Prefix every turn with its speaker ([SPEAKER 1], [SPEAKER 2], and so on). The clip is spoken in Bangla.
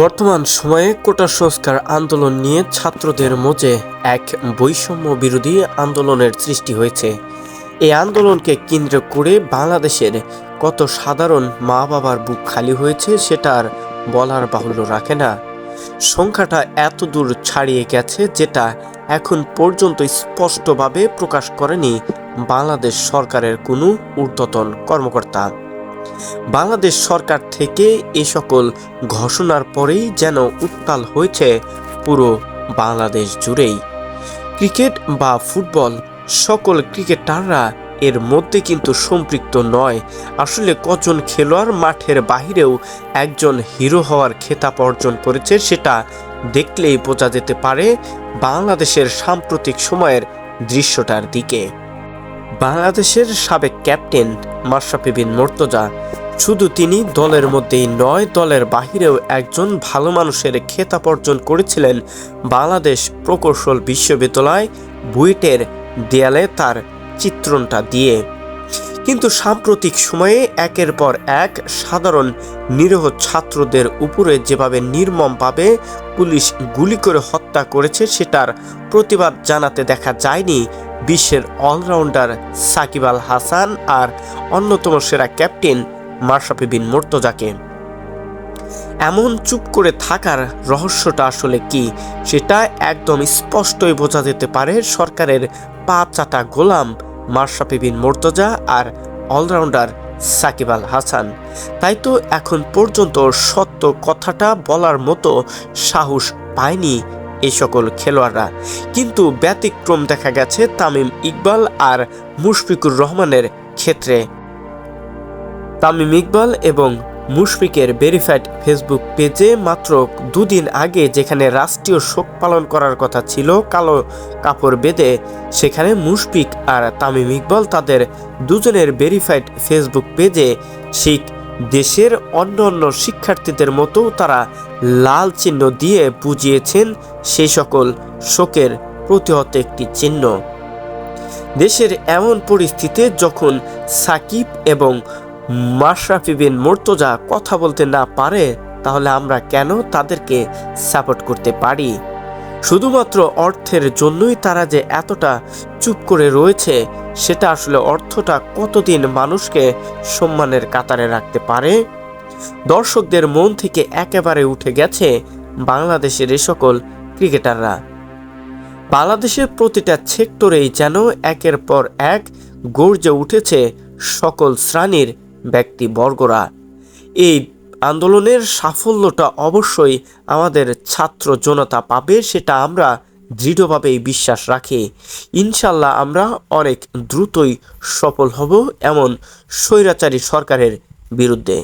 [SPEAKER 1] বর্তমান সময়ে কোটা সংস্কার আন্দোলন নিয়ে ছাত্রদের মধ্যে এক বৈষম্য বিরোধী আন্দোলনের সৃষ্টি হয়েছে। এই আন্দোলনকে কেন্দ্র করে বাংলাদেশের কত সাধারণ মা বাবার বুক খালি হয়েছে সেটা আর বলার বাহুল্য রাখে না। সংখ্যাটা এত দূর ছাড়িয়ে গেছে যেটা এখন পর্যন্ত স্পষ্টভাবে প্রকাশ করেনি বাংলাদেশ সরকারের কোনো ঊর্ধ্বতন কর্মকর্তা। বাংলাদেশ সরকার থেকে এ সকল ঘোষণার পরেই যেন উত্তাল হয়েছে পুরো বাংলাদেশ জুড়েই। ক্রিকেট বা ফুটবল, সকল ক্রিকেটাররা এর মধ্যে কিন্তু সম্পৃক্ত নয়। আসলে কজন খেলোয়াড় মাঠের বাহিরেও একজন হিরো হওয়ার খেতাব অর্জন করেছে সেটা দেখলেই বোঝা যেতে পারে বাংলাদেশের সাম্প্রতিক সময়ের দৃশ্যটার দিকে। বাংলাদেশের সাবেক ক্যাপ্টেন মাশরাফি বিন মোর্তজা। শুধু তিনি, দলের মধ্যেই নয়, দলের বাহিরেও একজন ভালো মানুষের খেতাব অর্জন করেছিলেন বাংলাদেশ প্রকৌশল বিশ্ববিদ্যালয় বুয়েটের দেয়ালে তার চিত্রণটা দিয়ে। কিন্তু সাম্প্রতিক সময়ে একের পর এক সাধারণ নিরহ ছাত্রদের উপরে যেভাবে নির্মমভাবে পুলিশ গুলি করে হত্যা করেছে, সেটার প্রতিবাদ জানাতে দেখা যায়নি বিশ্বের অলরাউন্ডার সাকিব আল হাসান আর অন্যতম সেরা ক্যাপ্টেন মাশরাফি বিন মোর্তজাকে। এমন চুপ করে থাকার রহস্যটা আসলে কি, সেটা একদম স্পষ্টই বোঝা যেতে পারে সরকারের পা চাটা গোলাম মাশরাফি বিন মোর্তজা আর অলরাউন্ডার সাকিব আল হাসান। তাই তো এখন পর্যন্ত সত্য কথাটা বলার মতো সাহস পায়নি এই সকল খেলোয়াড়রা। কিন্তু ব্যতিক্রম দেখা গেছে তামিম ইকবাল আর মুশফিকুর রহমানের ক্ষেত্রে। তামিম ইকবাল এবং মুশফিকের ভেরিফাইড ফেসবুক পেজে মাত্র দুদিন আগে যেখানে রাষ্ট্রীয় শোক পালন করার কথা ছিল কালো কাপড় বেঁধে, সেখানে মুশফিক আর তামিম ইকবাল তাদের দুজনের ভেরিফাইড ফেসবুক পেজে শিখ দেশের অন্য অন্য শিক্ষার্থীদের মতো তারা লাল চিহ্ন দিয়ে বুঝিয়েছেন সেই সকল শোকের প্রতিহত একটি চিহ্ন। দেশের এমন পরিস্থিতিতে যখন সাকিব এবং মাশরাফি বিন মোর্তজা কথা বলতে না পারে, তাহলে আমরা কেন তাদেরকে সাপোর্ট করতে পারি? শুধুমাত্র অর্থের জন্যই তারা যে এতটা চুপ করে রয়েছে সেটা আসলে অর্থটা কতদিন মানুষকে সম্মানের কাতারে রাখতে পারে? দর্শকদের মন থেকে একেবারে উঠে গেছে বাংলাদেশের এ সকল ক্রিকেটাররা। বাংলাদেশের প্রতিটা সেক্টরেই যেন একের পর এক গর্জে উঠেছে সকল শ্রেণির ব্যক্তিবর্গরা। এই আন্দোলনের সাফল্যটা অবশ্যই আমাদের ছাত্র জনতা পাবে, সেটা আমরা দৃঢ়ভাবেই বিশ্বাস রাখে। ইনশাল্লাহ আমরা অনেক দ্রুতই সফল হব এমন স্বৈরাচারী সরকারের বিরুদ্ধে।